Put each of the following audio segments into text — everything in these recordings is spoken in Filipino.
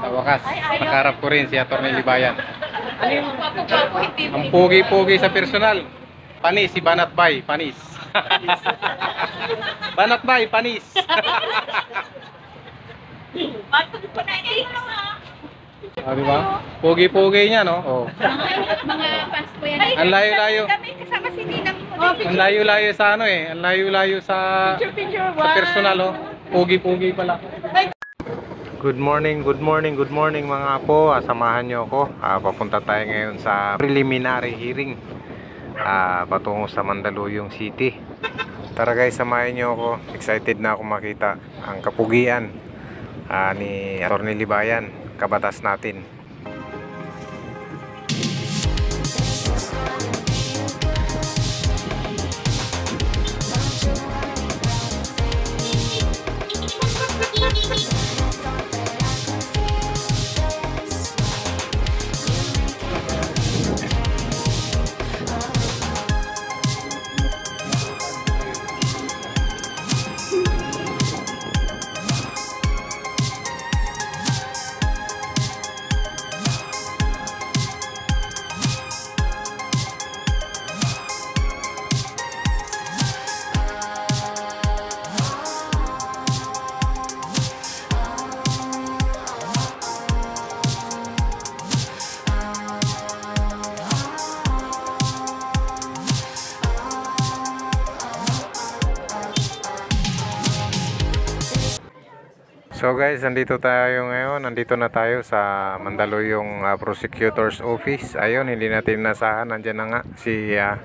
Sa wakas, nakarap ko rin si Atty. Libayan. Ano yung papo-papo, hindi mo. Ang pogi-pogi sa personal. Panis, si Banat Bay, panis. Banat Bay, panis. Ko na eh. Ah, di ba? Pogi-pogi niya, no? Oh. Mga fans ko yan. Ang layo-layo. Kami kasama si Ninang mo. Ang layo-layo sa ano eh. Ang layo-layo sa Picture, picture. sa personal, oh. Pogi-pogi pala. Good morning, good morning, good morning mga apo. Ah, samahan niyo ako. Ah, papunta tayo ngayon sa preliminary hearing ah, patungo sa Mandaluyong City. Tara guys, samahan niyo ako. Excited na ako makita ang kapugian ah, ni Atty. Libayan, kabatas natin. So guys, nandito tayo ngayon. Nandito na tayo sa Mandaluyong ah, Prosecutor's Office. Ayun, hindi natin nasahan. Nandiyan na nga si uh,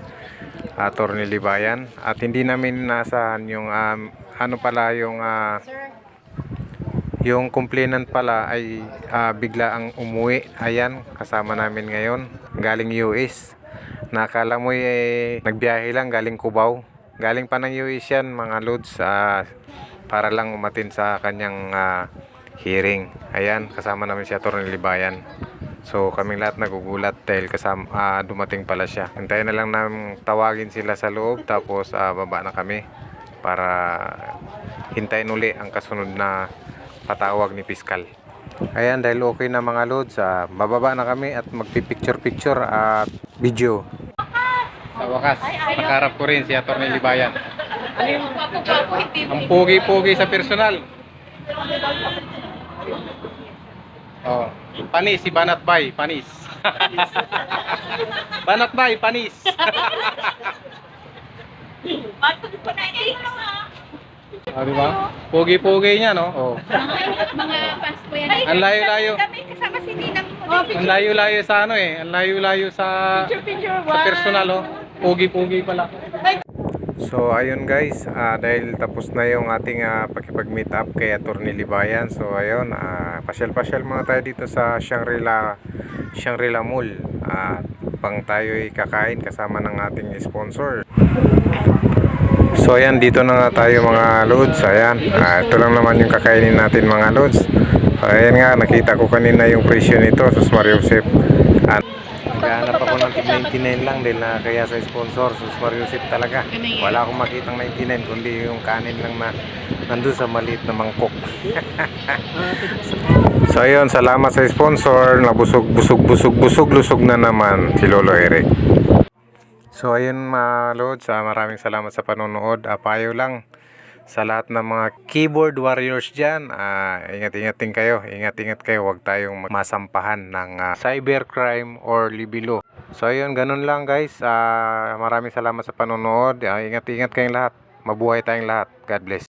Atty. Libayan. At hindi namin nasahan yung um, ano pala yung ah, yung complainant pala ay ah, bigla ang umuwi. Ayan, kasama namin ngayon. Galing US. Nakala mo eh, nagbiyahe lang galing Cubao. Galing pa ng US yan mga loads. ah, para lang umatin sa kanyang ah, hearing. Ayan, kasama namin si Atty. Libayan. So kaming lahat nagugulat dahil kasama, ah, dumating pala siya. Hintayin na lang namin tawagin sila sa loob tapos ah, baba na kami para hintayin uli ang kasunod na patawag ni Piskal. Ayan, dahil okay na mga loads, ah, bababa na kami at magpipicture-picture at video. Sa wakas, nakarap ko rin si Atty. Libayan. Ano yung hindi. Ang pogi-pogi sa personal. Oh, panis si Banat Bay, panis. Banat Bay, panis. Patog ko na eh. Ah, di ba? Pogi-pogi niya, no? Oh. Mga fans ko yan. Ang layo-layo. Kami kasama si Ninang mo. Ang layo-layo sa ano eh, ang layo-layo sa Picture, picture. sa personal, oh. Pogi-pogi pala. So ayun guys, ah, dahil tapos na yung ating ah, pakipag-meet up kay Atty. Libayan. So ayun, ah, pasyal-pasyal muna tayo dito sa Shangri-La Shangri-La Mall. At pang tayo kakain kasama ng ating sponsor. So ayan, dito na nga tayo mga loads. Ayan, ah, ito lang naman yung kakainin natin mga loads. Ayan nga, nakita ko kanina yung presyo nito sa Mario Josep. Naghahanap ako ng tig 99 lang dahil na kaya sa sponsor, sa Mario Josep talaga. Wala akong makitang 99 kundi yung kanin lang na nandun sa maliit na mangkok. so ayun, salamat sa sponsor. Nabusog, busog, busog, busog, lusog na naman si Lolo Eric. So ayun mga lods, ah, maraming salamat sa panonood. Ah, payo lang sa lahat ng mga keyboard warriors dyan. ah, ingat-ingat din kayo. Ingat-ingat kayo. Huwag tayong masampahan ng ah, cybercrime or libelo. So ayun, ganun lang guys. Ah, maraming salamat sa panonood. Ah, ingat-ingat kayong lahat. Mabuhay tayong lahat. God bless.